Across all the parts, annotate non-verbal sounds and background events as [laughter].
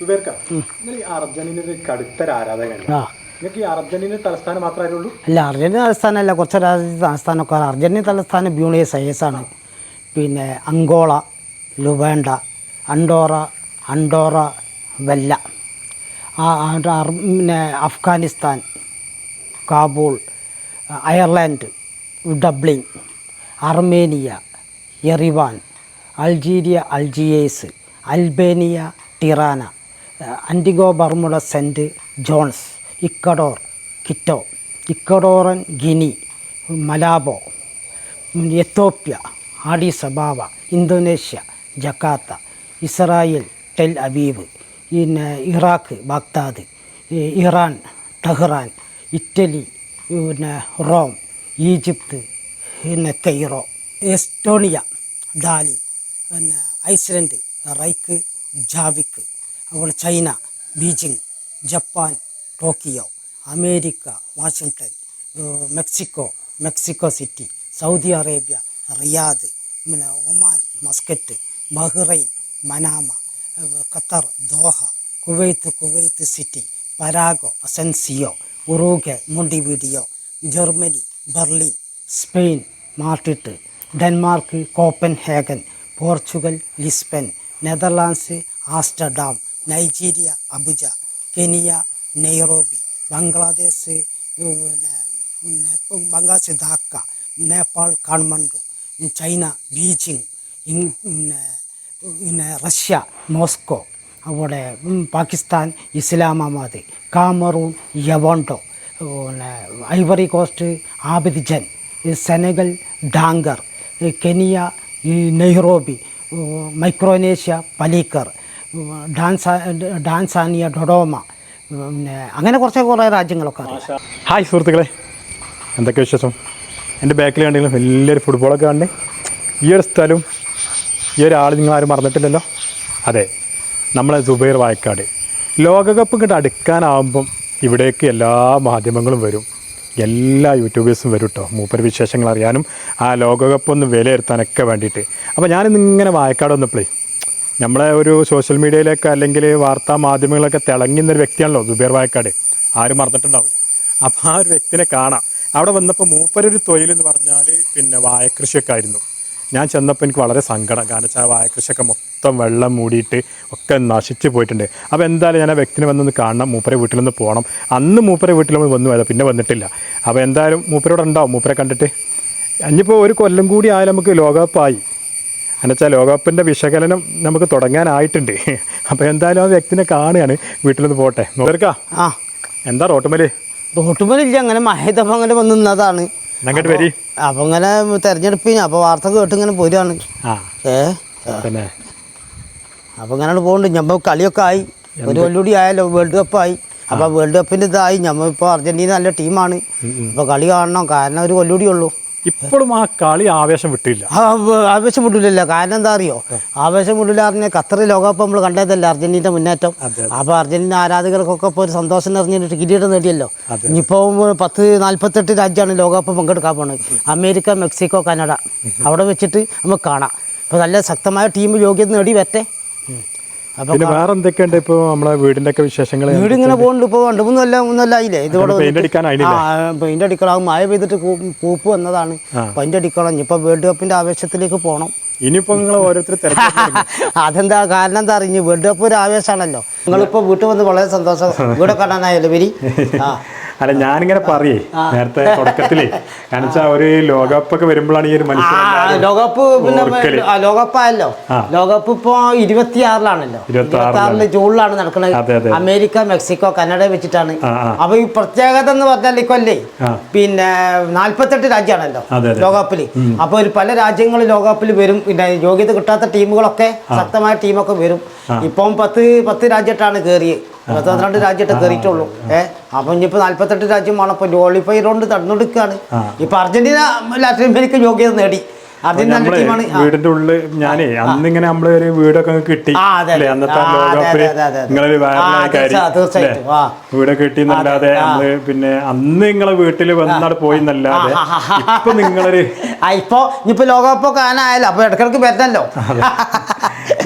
സുബേർക്ക നിങ്ങൾ ഈ അർജന്റീനയുടെ കടുത്തൊരു ആരാധകനാണ് ആ. നിങ്ങൾക്ക് ഈ അർജന്റീന തലസ്ഥാനം മാത്രമേ ഉള്ളൂ അല്ല അർജന്റീന തലസ്ഥാനമല്ല കുറച്ച് രാജ്യത്തെ തലസ്ഥാനമൊക്കെ അർജന്റീന തലസ്ഥാനം ബ്യൂണേസ് ആണ്. പിന്നെ അങ്കോള ലുവേണ്ട അണ്ടോറ അണ്ടോറ വെല്ല. ആ പിന്നെ Afghanistan Kabul Ireland Dublin Armenia Yerevan Algeria Algiers Albania Tirana. Antigua Barbuda Saint John's Ecuador Quito Equatorial Guinea Malabo Ethiopia Addis Ababa Indonesia Jakarta Israel Tel Aviv പിന്നെ Iraq Baghdad Iran Tehran Italy പിന്നെ Rome Egypt പിന്നെ Cairo Estonia ഡാലി പിന്നെ Iceland Reykjavik. അതുപോലെ China Beijing Japan Tokyo America Washington ഏഹ് Mexico Mexico City Saudi Arabia Riyadh പിന്നെ Oman Muscat Bahrain Manama ഏഹ് Qatar Doha Kuwait Kuwait City Paraguay Asuncion Uruguay Montevideo Germany Berlin Spain Madrid Denmark Copenhagen Portugal Lisbon Netherlands Amsterdam Nigeria Abuja Kenya Nairobi Bangladesh പിന്നെ Bangladesh Dhaka Nepal Kathmandu China Beijing ഇങ് പിന്നെ പിന്നെ Russia Moscow അവിടെ Pakistan Islamabad Cameroon Yaounde പിന്നെ Ivory Coast Abidjan Senegal Dakar Kenya Nairobi Micronesia Palikir ഡാൻസാ Tanzania Dodoma പിന്നെ അങ്ങനെ കുറച്ച് കുറേ രാജ്യങ്ങളൊക്കെ ഹായ് സുഹൃത്തുക്കളെ. എന്തൊക്കെ വിശേഷം? എന്റെ ബാക്കിൽ കണ്ടെങ്കിലും വലിയൊരു ഫുട്ബോളൊക്കെ കാണണേ ഈ ഒരു സ്ഥലവും ഈ ഒരാൾ നിങ്ങൾ ആരും മറന്നിട്ടില്ലല്ലോ? അതെ നമ്മളെ സുബൈർ വായക്കാട്. ലോകകപ്പ് ഇങ്ങോട്ട് അടുക്കാനാവുമ്പം ഇവിടേക്ക് എല്ലാ മാധ്യമങ്ങളും വരും. എല്ലാ യൂട്യൂബേഴ്സും വരും കേട്ടോ മൂപ്പര് വിശേഷങ്ങൾ അറിയാനും ആ ലോകകപ്പ് ഒന്ന് വിലയിരുത്താനൊക്കെ വേണ്ടിയിട്ട്. അപ്പോൾ ഞാനിന്ന് ഇങ്ങനെ വായക്കാട് വന്നപ്പോഴേ നമ്മളെ ഒരു സോഷ്യൽ മീഡിയയിലൊക്കെ അല്ലെങ്കിൽ വാർത്താ മാധ്യമങ്ങളൊക്കെ തിളങ്ങുന്ന ഒരു വ്യക്തിയാണല്ലോ ദുബേർ വായക്കാട്. ആരും മറന്നിട്ടുണ്ടാവില്ല. അപ്പോൾ ആ ഒരു വ്യക്തിനെ കാണാം. അവിടെ വന്നപ്പോൾ മൂപ്പരൊരു തൊഴിൽ എന്ന് പറഞ്ഞാൽ പിന്നെ വായക്കൃഷിയൊക്കെ ആയിരുന്നു. ഞാൻ ചെന്നപ്പോൾ എനിക്ക് വളരെ സങ്കടം. കാരണം വെച്ചാൽ ആ വായക്കൃഷിയൊക്കെ മൊത്തം വെള്ളം മൂടിയിട്ട് ഒക്കെ നശിച്ചു പോയിട്ടുണ്ട്. അപ്പോൾ എന്തായാലും ഞാൻ ആ വ്യക്തിനെ വന്നൊന്ന് കാണണം. മൂപ്പരെ വീട്ടിൽ നിന്ന് പോകണം അന്ന് മൂപ്പരെ വീട്ടിൽ വന്നു പിന്നെ വന്നിട്ടില്ല. അപ്പോൾ എന്തായാലും മൂപ്പരോട് ഉണ്ടാവും. മൂപ്പരെ കണ്ടിട്ട്. ഇനിയിപ്പോൾ ഒരു കൊല്ലം കൂടി ആയാലും നമുക്ക് ലോകകപ്പായി. എന്നുവെച്ചാൽ ലോകകപ്പിന്റെ വിശകലനം നമുക്ക് തുടങ്ങാനായിട്ടുണ്ട്. അപ്പോൾ എന്തായാലും ആ വ്യക്തിനെ കാണുകയാണ്. വീട്ടിൽ നിന്ന് പോട്ടെ. നോക്കാം ആ. എന്താ റോട്ടുമൽ? റോട്ടുമലില്ല അങ്ങനെ മഹേതപ്പം അങ്ങനെ വന്ന് നിന്നതാണ്. അങ്ങോട്ട് വരി. അപ്പം ഇങ്ങനെ തെരഞ്ഞെടുപ്പിന് അപ്പോൾ വാർത്ത കേട്ട് ഇങ്ങനെ പോരുകയാണ് ആ. ഏ? പിന്നെ അപ്പം ഇങ്ങനെ പോകുന്നുണ്ട് ഞമ്മ കളിയൊക്കെ ആയി. ഒരു കൊല്ലൂടി ആയല്ലോ വേൾഡ് കപ്പ് ആയി. അപ്പോൾ വേൾഡ് കപ്പിന്റെ ഇതായി. ഞമ്മ ഇപ്പോൾ അർജന്റീന നല്ല ടീമാണ്. അപ്പോൾ കളി കാണണം. കാരണം ഒരു കൊല്ലൂടി ഉള്ളൂ. ഇപ്പോഴും ആ കളി ആവേശം വിട്ടില്ല. ആവേശം വിട്ടില്ല. കാരണം എന്താ അറിയോ? ആവേശം വിട്ടില്ല അറിഞ്ഞ ഖത്തർ ലോകകപ്പ് നമ്മൾ കണ്ടതല്ല അർജന്റീന മുന്നേറ്റം. അപ്പൊ അപ്പോൾ അർജന്റീന ആരാധകർക്കൊക്കെ ഇപ്പോൾ ഒരു സന്തോഷം നിറഞ്ഞിട്ട് കിരീടം നേടിയല്ലോ. ഇനിയിപ്പോൾ പത്ത് നാൽപ്പത്തെട്ട് രാജ്യമാണ് ലോകകപ്പ് പങ്കെടുക്കാൻ പോണത്. America Mexico Canada. അവിടെ വെച്ചിട്ട് നമുക്ക് കാണാം. അപ്പോൾ നല്ല ശക്തമായ ടീം യോഗ്യത നേടി വരട്ടെ. പിന്നെ വേറെ എന്തൊക്കെയുണ്ട് ഇപ്പൊ നമ്മളെ വീടിന്റെ ഒക്കെ വിശേഷങ്ങൾ വീട് ഇങ്ങനെ പോകുന്നുണ്ട് ഇപ്പൊ രണ്ട് മൂന്ന് കൊല്ലം മൂന്നല്ല ആയില്ലേ? ഇതിവിടെ പെയിന്റ് പെയിന്റ് അടിക്കണം മഴ പെയ്തിട്ട് പൂപ്പ് വന്നതാണ്. പെയിന്റ് അടിക്കണം. ഇപ്പൊ വേൾഡ് കപ്പിന്റെ ആവേശത്തിലേക്ക് പോകണം ഇനിയിപ്പോ നിങ്ങൾ ഓരോരുത്തർ [laughs] അതെന്താ കാരണം എന്താ അറിഞ്ഞു വേൾഡ് കപ്പ് ഒരു ആവേശമാണല്ലോ നിങ്ങളിപ്പോ വീട്ടിൽ വന്ന് വളരെ സന്തോഷം. വീടൊക്കെ കാണാനായല്ലോ വരി. ആ. അല്ല ഞാനിങ്ങനെ പറയേ നേരത്തെ തുടക്കത്തിലേ കാരണം ഒരു ലോകകപ്പ് ഒക്കെ വരുമ്പോഴാണ് ഈ ഒരു മനുഷ്യൻ ലോകകപ്പ് പിന്നെ. ആ, ലോകകപ്പ് ഇപ്പോ ഇരുപത്തിയാറിലാണല്ലോ. ഇരുപത്തിയാറിലാണ്. ഇരുപത്തിയാറിൽ ജൂണിലാണ് നടക്കുന്നത് അമേരിക്ക മെക്സിക്കോ കനഡ വെച്ചിട്ടാണ്. അപ്പൊ ഈ പ്രത്യേകത എന്ന് പറഞ്ഞാൽ ഇക്കൊല്ലേ കൊല്ലേ പിന്നെ നാല്പത്തെട്ട് രാജ്യമാണല്ലോ. ലോകകപ്പിൽ. അപ്പൊ ഒരു പല രാജ്യങ്ങളും ലോകകപ്പിൽ വരും. പിന്നെ യോഗ്യത കിട്ടാത്ത ടീമുകളൊക്കെ ശക്തമായ ടീമൊക്കെ വരും. ഇപ്പം പത്ത് പത്ത് രാജ്യത്താണ് കയറിയത് പന്ത്രണ്ട് രാജ്യത്തെ കയറിയിട്ടുള്ളൂ. ഏഹ് അപ്പൊ ഇനിയിപ്പോ നാല്പത്തെട്ട് രാജ്യമാണ്. ഇപ്പൊ ക്വാളിഫൈ റൗണ്ട് തടഞ്ഞെടുക്കുകയാണ് ഇപ്പൊ അർജന്റീന ലാറ്റിൻ അമേരിക്ക യോഗ്യത നേടി. വീടിന്റെ ഉള്ളിൽ ഞാനേ അന്ന് ഇങ്ങനെ നമ്മൾ ഒരു വീടൊക്കെ കിട്ടി. അന്നത്തെ ലോകകപ്പിൽ. നിങ്ങളൊരു വീടൊക്കെ കിട്ടി എന്നല്ലാതെ നമ്മൾ പിന്നെ അന്ന് നിങ്ങളെ വീട്ടിൽ വന്നാട് പോയി എന്നല്ലാതെ ഇപ്പൊ നിങ്ങളൊരു ഇപ്പൊ ഇനിയിപ്പോ ലോകകപ്പൊക്കെ ആനായാലോ? അപ്പൊ ഇടക്കിടക്ക് വരണല്ലോ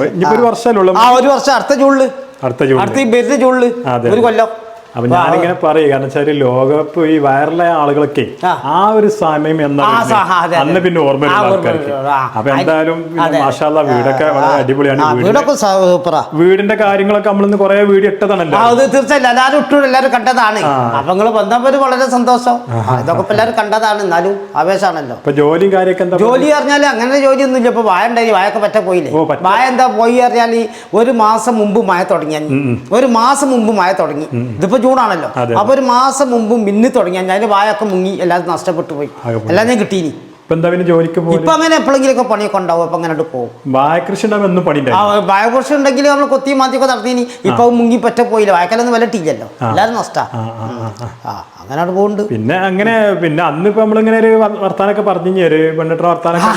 ഇനിയിപ്പോ ഒരു വർഷമല്ലേ ഉള്ളൂ ആ ഒരു വർഷം അടുത്ത ജൂണിൽ. അടുത്ത ജൂൺ അടുത്ത ഈ വരുന്ന ജൂണിൽ ഒരു കൊല്ലം. അപ്പൊ ഞാനിങ്ങനെ പറയും കാരണം വെച്ചാൽ ലോകകപ്പ് ഈ വൈറലായ ആളുകളൊക്കെ ആ. ഒരു സമയം എന്നാ പിന്നെ സ- ആ, അതെ, അതെ. അന്ന് പിന്നെ ഓർമ്മ. അപ്പൊ എന്തായാലും മാഷാ മാഷാല്ല വീടൊക്കെ വളരെ അടിപൊളിയാണ് വീടൊക്കെ സൂപ്പറാ. വീടിന്റെ കാര്യങ്ങളൊക്കെ നമ്മളിന്ന് കുറെ വീഡിയോ ഇട്ടതാണല്ലോ. അത് തീർച്ചയായും എല്ലാവരും ഇട്ടു എല്ലാവരും കണ്ടതാണ്. അപ്പൊ നിങ്ങൾ വന്നവര് വളരെ സന്തോഷം. ഇതൊക്കെ ഇപ്പൊ എല്ലാവരും കണ്ടതാണ്. എന്നാലും ആവേശമാണല്ലോ. ഇപ്പൊ ജോലിയും കാര്യമൊക്കെ എന്താ ജോലി പറഞ്ഞാൽ അങ്ങനെ ജോലി ഒന്നുമില്ല ഇപ്പൊ വായ ഉണ്ടായി വായൊക്കെ പറ്റ പോയില്ലേ? വായ എന്താ പോയി അറിഞ്ഞാൽ ഒരു മാസം മുമ്പ് മായ തുടങ്ങി. ഒരു മാസം മുമ്പ് മായ തുടങ്ങി. ഇതിപ്പോ ജൂണാണല്ലോ. അതെ. അപ്പൊ ഒരു മാസം മുമ്പ് മിന്നി തുടങ്ങി ഞാൻ വായൊക്കെ മുങ്ങി എല്ലാവരും നഷ്ടപ്പെട്ടു പോയി. എല്ലാം ഞാൻ കിട്ടീനി. ഇപ്പൊ ജോലിക്ക് അങ്ങനെ എപ്പോഴെങ്കിലൊക്കെ പണിയൊക്കെ ഉണ്ടാവും അപ്പൊ അങ്ങനെ പോകും. വായകൃഷി ഉണ്ടാവും പണി ഉണ്ടെങ്കിൽ നമ്മൾ കൊത്തി മാറ്റിയൊക്കെ നടത്തിനി ഇപ്പൊ മുങ്ങി പറ്റ പോയില്ല. വായക്കലൊന്നും വില ടീച്ചല്ലോ എല്ലാവരും നഷ്ടാ. അങ്ങനെ പോകുന്നുണ്ട് പിന്നെ അങ്ങനെ പിന്നെ അന്ന് ഇപ്പൊ നമ്മളിങ്ങനെ ഒരു വർത്താനൊക്കെ പറഞ്ഞു ഒരു പെണ്ണിട്ട വർത്താനൊക്കെ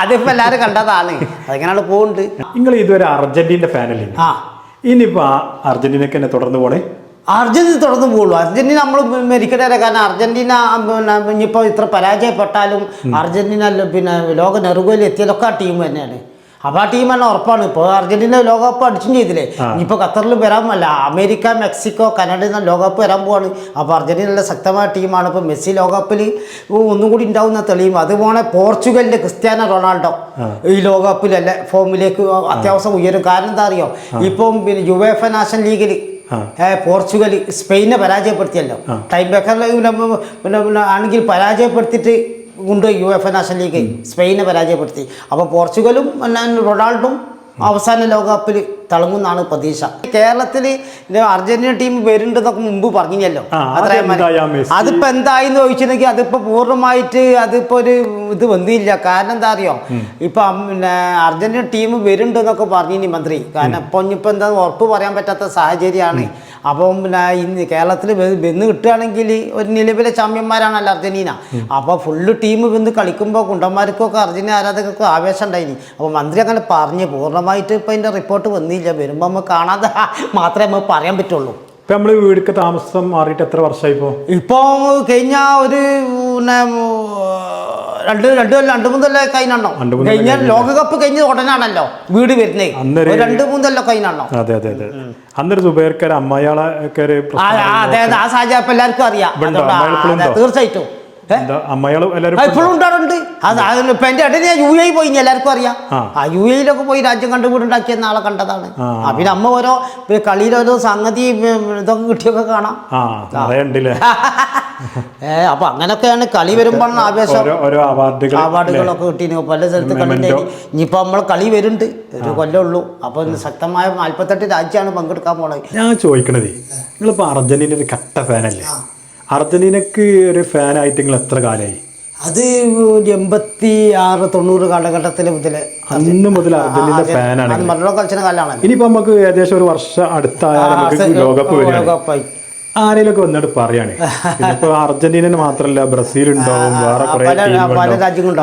അതിപ്പോ എല്ലാരും കണ്ടതാണ്. അതിങ്ങനെ അവിടെ പോകുന്നുണ്ട് നിങ്ങൾ ഇതുവരെ അർജന്റീന്റെ ഫാനല്ലേ ഇനിയിപ്പോ അർജന്റീനക്ക് തന്നെ തുടർന്ന് പോണേ? അർജന്റീന തുടർന്ന് പോകുള്ളൂ. അർജന്റീന നമ്മൾ മരിക്കട്ടെ കാരണം അർജന്റീന ഇനിയിപ്പോൾ ഇത്ര പരാജയപ്പെട്ടാലും അർജന്റീന പിന്നെ ലോക നെറുകയിൽ എത്തിയതൊക്കെ ആ ടീം തന്നെയാണ്. അപ്പോൾ ആ ടീം തന്നെ ഉറപ്പാണ്. ഇപ്പോൾ അർജന്റീന ലോകകപ്പ് അടിച്ചും ചെയ്തില്ലേ? ഇപ്പോൾ ഖത്തറിൽ വരാമല്ല അമേരിക്ക മെക്സിക്കോ കനഡ എന്ന ലോകകപ്പ് വരാൻ പോവാണ്. അപ്പോൾ അർജന്റീന നല്ല ശക്തമായ ടീമാണ്. ഇപ്പോൾ മെസ്സി ലോകകപ്പിൽ ഒന്നും കൂടി ഉണ്ടാവുന്ന തെളിയും. അതുപോലെ പോർച്ചുഗലിന്റെ ക്രിസ്ത്യാനോ റൊണാൾഡോ ഈ ലോകകപ്പിലല്ല ഫോമിലേക്ക് അത്യാവശ്യം ഉയരും. കാരണം എന്താ അറിയോ? ഇപ്പം പിന്നെ യുവേഫ നാഷണൽ ലീഗിൽ പോർച്ചുഗൽ സ്പെയിനെ പരാജയപ്പെടുത്തിയല്ലോ. ടൈം ബേക്കറിൽ പിന്നെ പിന്നെ പിന്നെ ആണെങ്കിൽ പരാജയപ്പെടുത്തിയിട്ട് ഉണ്ട് U F A national league സ്പെയിനെ പരാജയപ്പെടുത്തി. അപ്പോൾ പോർച്ചുഗലും റൊണാൾഡോം അവസാന ലോകകപ്പിൽ തിളങ്ങുന്നാണ് പ്രതീക്ഷ. കേരളത്തിൽ അർജന്റീന ടീം വരുന്നുണ്ടെന്നൊക്കെ മുമ്പ് പറഞ്ഞല്ലോ? അതിപ്പോ എന്തായിന്ന് ചോദിച്ചിട്ടുണ്ടെങ്കിൽ അതിപ്പോ പൂർണമായിട്ട് അതിപ്പോ ഒരു ഇത് വന്നില്ല. കാരണം എന്താ അറിയോ? ഇപ്പൊ പിന്നെ അർജന്റീന ടീം വരുന്നുണ്ടെന്നൊക്കെ പറഞ്ഞു മന്ത്രി. കാരണം ഇപ്പൊ ഇനിയിപ്പോ എന്താ ഉറപ്പ് പറയാൻ പറ്റാത്ത സാഹചര്യമാണ്. അപ്പം പിന്നെ ഇന്ന് കേരളത്തിൽ വെന്ന് കിട്ടുകയാണെങ്കിൽ ഒരു നിലവിലെ ചാമ്പ്യന്മാരാണല്ലോ അർജന്റീന. അപ്പോൾ ഫുള്ള് ടീം വന്ന് കളിക്കുമ്പോൾ കുണ്ടന്മാർക്കൊക്കെ അർജന്റീന ആരാധകർക്കും ആവേശം ഉണ്ടായിനി. അപ്പോൾ മന്ത്രി അങ്ങനെ പറഞ്ഞു. പൂർണമായിട്ട് ഇപ്പം അതിന്റെ റിപ്പോർട്ട് വന്നില്ല വരുമ്പോൾ നമ്മൾ കാണാതെ മാത്രമേ നമ്മൾ പറയാൻ പറ്റുള്ളൂ. ഇപ്പൊ നമ്മൾ വീടിക്ക് താമസം മാറിയിട്ട് എത്ര വർഷമായി ഇപ്പോ ഇപ്പോൾ കഴിഞ്ഞ ഒരു പിന്നെ രണ്ട് രണ്ട് കൊല്ലം രണ്ട് മൂന്ന് കൊല്ലം കഴിഞ്ഞാണോ രണ്ട് മൂന്ന് കഴിഞ്ഞ ലോകകപ്പ് കഴിഞ്ഞ ഉടനാണല്ലോ വീട് വരുന്നേ. അന്നൊരു- ഒരു രണ്ട് മൂന്ന് കൊല്ലം കഴിഞ്ഞാണോ അതെ അതെ അതെ. അന്നൊരു സുബൈർക്കാർ അമ്മയാളെ ഒക്കെ ഒരു ആ പ്രശ്നം അതെ അതെ ആ സാഹചര്യം ഇപ്പം എല്ലാവർക്കും അറിയാം. ഇവിടുണ്ടോ? അതുകൊണ്ട് അതെ, ഉണ്ടോ? തീർച്ചയായിട്ടും. ഇപ്പോഴും ഉണ്ടാറുണ്ട് അത് ഇപ്പൊ എന്റെ ഇടയിൽ ഞാൻ യു എ പോയി എല്ലാവർക്കും അറിയാം. ആ. യു എയിലൊക്കെ പോയി രാജ്യം കണ്ടു വീടുണ്ടാക്കിയ നാളെ കണ്ടതാണ്. പിന്നെ അമ്മ ഓരോ കളിയിലോരോ സംഗതി ഇതൊക്കെ കിട്ടിയൊക്കെ കാണാം. [laughs] ഏ അപ്പൊ അങ്ങനൊക്കെയാണ് കളി വരുമ്പോഴാണ് ആവേശം. അവാർഡുകളൊക്കെ കിട്ടീന്. പല സ്ഥലത്ത് Memento. കണ്ടിട്ട് ഇനിയിപ്പോൾ നമ്മൾ കളി വരുന്നുണ്ട്. ഒരു കൊല്ലമുള്ളൂ അപ്പോൾ ശക്തമായ നാൽപ്പത്തെട്ട് രാജ്യമാണ് പങ്കെടുക്കാൻ പോണത്. ഞാൻ ചോദിക്കണതേ നിങ്ങളിപ്പോ അർജന്റീന ഒരു കട്ട ഫാനല്ലേ അർജന്റീനക്ക് ഒരു ഫാനായിട്ട് നിങ്ങൾ എത്ര കാലമായി? അത് ഒരു എൺപത്തി ആറ് തൊണ്ണൂറ് കാലഘട്ടത്തിൽ മുതൽ അന്ന് മുതൽ അർജന്റീന ഫാനാണ് കളിച്ചിന ഇനിയിപ്പോ നമുക്ക് ഏകദേശം ഒരു വർഷം അടുത്തായാൽ നമുക്ക് ലോകകപ്പ് വരികയാണ്. ആരെയൊക്കെ വന്നിട്ട് പറയാണ്. [laughs] ഇപ്പൊ അർജന്റീന മാത്രല്ല ബ്രസീൽ ഉണ്ടാവും വേറെ കുറെ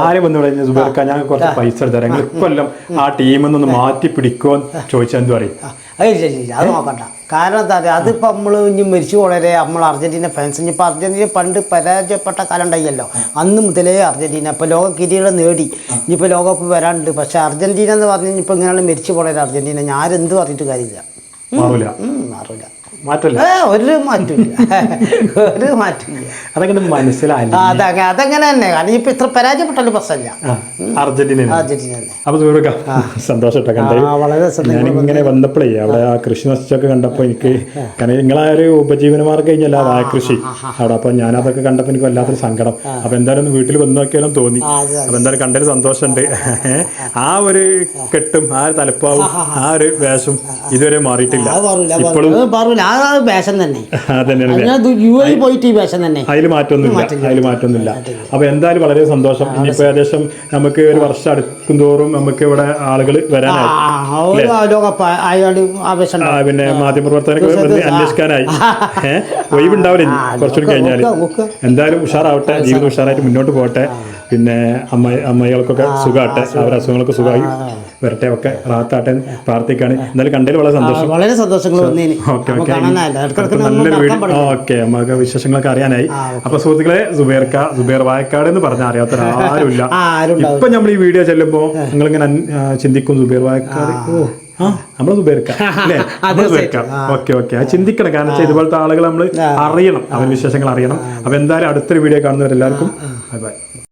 ആരെ വന്നു കഴിഞ്ഞാൽ സുബേർക്ക ഞാൻ കുറച്ച് പൈസ നിങ്ങൾ ഇക്കൊല്ലം ആ ടീമിൽ നിന്ന് മാറ്റി പിടിക്കുമോ ചോദിച്ചാൽ എന്ത് പറയും? അത് ഇല്ല അത് നോക്കണ്ട. കാരണം എന്താ പറയുക അതിപ്പോൾ നമ്മൾ ഇനി മരിച്ചു പോലെ നമ്മൾ അർജന്റീന ഫാൻസ് ഇനിയിപ്പോൾ അർജന്റീന പണ്ട് പരാജയപ്പെട്ട കാലം ഉണ്ടായില്ലോ അന്ന് മുതലേ അർജന്റീന ഇപ്പോൾ ലോക കിരീടം നേടി. ഇനിയിപ്പോൾ ലോകകപ്പ് വരാനുണ്ട്. പക്ഷേ അർജന്റീന എന്ന് പറഞ്ഞ് ഇനിയിപ്പോൾ ഇങ്ങനെയാണ് മരിച്ചു പോലെ അർജന്റീന. ഞാനെന്ത് പറഞ്ഞിട്ട് കാര്യമില്ല. മാറൂല. ഉം, ഒരു മാറ്റമില്ല. [laughs] ഒരു മാറ്റമില്ല. അതങ്ങനെ അതങ്ങനെ അതങ്ങനെ തന്നെ. കാരണം ഇപ്പം ഇത്ര പരാജയപ്പെട്ടല്ലോ പ്രശ്നമില്ല. അർജന്റീന അർജന്റീന അപ്പൊ സന്തോഷം വളരെ ഞാൻ ഇങ്ങനെ വന്നപ്പോഴേ അവിടെ ആ. കൃഷി നശിച്ചൊക്കെ കണ്ടപ്പോൾ എനിക്ക് കാരണം നിങ്ങളെ ഒരു ഉപജീവനമാർഗം കഴിഞ്ഞല്ല ആ കൃഷി. അവിടെ അപ്പൊ ഞാൻ അതൊക്കെ കണ്ടപ്പോൾ എനിക്ക് വല്ലാത്തൊരു സങ്കടം. അപ്പൊ എന്തായാലും ഒന്ന് വീട്ടിൽ വന്നു നോക്കിയാലും തോന്നി. അപ്പൊ എന്തായാലും കണ്ടൊരു സന്തോഷമുണ്ട്. ആ ഒരു കെട്ടും ആ ഒരു തലപ്പാവും ആ ഒരു വേഷം ഇതുവരെ മാറിയിട്ടില്ല. ഇപ്പോഴും ആ വേഷം തന്നെ. [laughs] പോയിട്ട് ഈ വേഷം തന്നെ. അതിൽ മാറ്റൊന്നുമില്ല അതിൽ മാറ്റൊന്നുമില്ല അപ്പൊ എന്തായാലും വളരെ സന്തോഷം. ഇനിയിപ്പോ ഏകദേശം നമുക്ക് ഒരു വർഷം അടുക്കും തോറും നമുക്ക് ഇവിടെ ആളുകൾ വരാനായി. പിന്നെ മാധ്യമ വന്ന് അന്വേഷിക്കാനായി. [laughs] ഒഴിവുണ്ടാവില്ല കുറച്ചുകൂടി കഴിഞ്ഞാൽ. എന്തായാലും ഉഷാറാവട്ടെ. ജീവിതം ഉഷാറായിട്ട് മുന്നോട്ട് പോകട്ടെ. പിന്നെ അമ്മ അമ്മകൾക്കൊക്കെ സുഖമാട്ടെ അവരുടെ അസുഖങ്ങളൊക്കെ സുഖമായി വരട്ടെ ഒക്കെ റാത്താട്ടെ പ്രാർത്ഥിക്കാണ്. എന്നാലും കണ്ടതിൽ വളരെ സന്തോഷം. വളരെ സന്തോഷങ്ങൾ ഓക്കെ ഓക്കെ. നല്ലൊരു വീട് ഓക്കെ നമുക്ക് വിശേഷങ്ങളൊക്കെ അറിയാനായി. അപ്പൊ സുഹൃത്തുക്കളെ സുബേർക്ക സുബേർ വായക്കാട് എന്ന് പറഞ്ഞാൽ അറിയാത്ത ആരുമില്ല. ഇപ്പൊ നമ്മൾ ഈ വീഡിയോ ചെല്ലുമ്പോ നിങ്ങൾ ഇങ്ങനെ ചിന്തിക്കും സുബേർ വായക്കാട്. ഓ ഓക്കെ ഓക്കെ. അത് ചിന്തിക്കണം. കാരണം വെച്ചാൽ ഇതുപോലത്തെ ആളുകൾ നമ്മൾ അറിയണം. അവൻ വിശേഷങ്ങൾ അറിയണം. അപ്പൊ എന്തായാലും അടുത്തൊരു വീഡിയോ കാണുന്നവരെല്ലാവർക്കും ബൈ ബൈ.